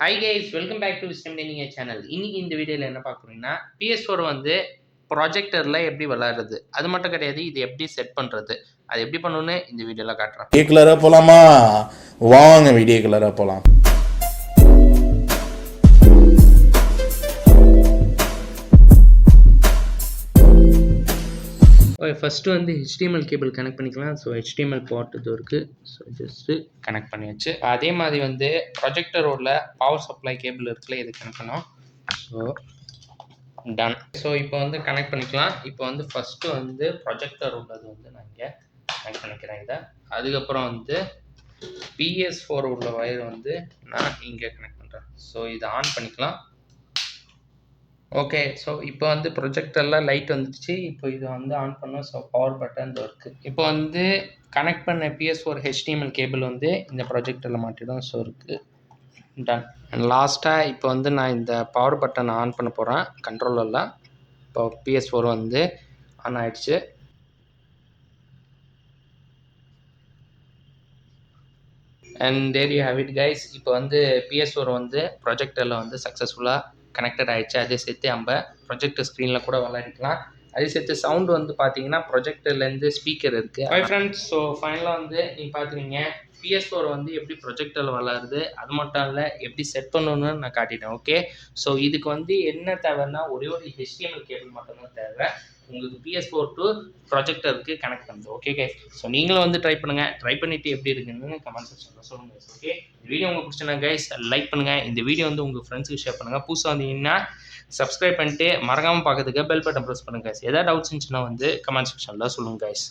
Hi guys welcome back to wisdom டெனிங்க channel இன்றைக்கி இந்த வீடியோவில் என்ன பார்க்குறீங்கன்னா பிஎஸ் ஃபோர் வந்து ப்ராஜெக்டரில் எப்படி விளாடுறது அது மட்டும் கிடையாது இது எப்படி செட் பண்ணுறது அது எப்படி பண்ணணும்னு இந்த வீடியோவில் காட்டுறேன். வீடியோ கலராக போகலாமா வாங்க வீடியோ கலராக போகலாம் ஃபஸ்ட்டு வந்து ஹெச்டிஎம்எல் கேபிள் கனெக்ட் பண்ணிக்கலாம். ஸோ ஹெச்டிஎம்எல் போர்ட் இது இருக்குது ஸோ ஜஸ்ட்டு கனெக்ட் பண்ணியாச்சு. அதே மாதிரி வந்து ப்ரொஜெக்டரோட பவர் சப்ளை கேபிள் இருக்குல்ல இது கனெக்ட் பண்ணோம் ஸோ டன் ஸோ இப்போ வந்து கனெக்ட் பண்ணிக்கலாம். இப்போ வந்து ஃபஸ்ட்டு வந்து ப்ரொஜெக்டர் உள்ளது வந்து நான் இங்கே கனெக்ட் பண்ணிக்கிறேன் இதை. அதுக்கப்புறம் வந்து பிஎஸ் ஃபோர் உள்ள ஒயர் வந்து நான் இங்கே கனெக்ட் பண்ணுறேன் ஸோ இதை ஆன் பண்ணிக்கலாம். ஓகே ஸோ இப்போ வந்து ப்ரொஜெக்டரில் லைட் வந்துச்சு இப்போ இதை வந்து ஆன் பண்ணோம் ஸோ பவர் பட்டன் இருக்குது இப்போ வந்து கனெக்ட் பண்ண பிஎஸ் ஒரு ஹெச்டிஎம்எல் கேபிள் வந்து இந்த ப்ரொஜெக்டரில் மாட்டிடும். ஸோ இருக்குது டன் அண்ட் லாஸ்ட்டாக இப்போ வந்து நான் இந்த பவர் பட்டன் ஆன் பண்ண போகிறேன் கண்ட்ரோலரில் இப்போ பிஎஸ் ஃபோர் வந்து ஆன் ஆகிடுச்சு and there you have it guys இப்போ வந்து பிஎஸ் ஃபோர் வந்து ப்ரொஜெக்டரில் வந்து சக்ஸஸ்ஃபுல்லாக கனெக்டட் ஆகிடுச்சு அதே சேர்த்து நம்ம ப்ரொஜெக்டர் ஸ்க்ரீனில் கூட விளையாடிக்கலாம் அதே சேர்த்து சவுண்ட் வந்து பார்த்தீங்கன்னா ப்ரொஜெக்டர்லேருந்து ஸ்பீக்கர் இருக்குது ஹை ஃப்ரெண்ட்ஸ் ஸோ ஃபைனலாக வந்து நீங்கள் பார்த்துருங்க பிஎஸ் ஃபோர் வந்து எப்படி ப்ரொஜெக்டரில் வளருது அது மட்டும் இல்லை எப்படி செட் பண்ணணும்னு நான் காட்டிட்டேன் ஓகே ஸோ இதுக்கு வந்து என்ன தேவைன்னா ஒரே ஒரு ஹெச்டிஎம்எல் கேபிள் மட்டும்தான் தேவை. உங்களுக்கு பிஎஸ் ஃபோர் டு ப்ரொஜெக்டருக்கு கனெக்ட் பண்ணுது ஓகே கே ஸோ நீங்களும் வந்து ட்ரை பண்ணுங்கள் ட்ரை பண்ணிவிட்டு எப்படி இருக்குன்னு கமெண்ட் செக்ஷனில் சொல்லுங்கள் ஓகே இந்த வீடியோ உங்களுக்கு பிடிச்சினா கைஸ் லைக் பண்ணுங்கள் இந்த வீடியோ வந்து உங்கள் ஃப்ரெண்ட்ஸுக்கு ஷேர் பண்ணுங்கள் புதுசாக வந்தீங்கன்னா சப்ஸ்கிரைப் பண்ணிட்டு மறக்காமல் பார்க்கறதுக்கு பெல் பட்டன் ப்ரெஸ் பண்ணுங்கள் கைஸ் எதாவது டவுட்ஸ் இருந்துச்சுன்னா வந்து கமெண்ட் செக்ஷனில் சொல்லுங்கள் கைஸ்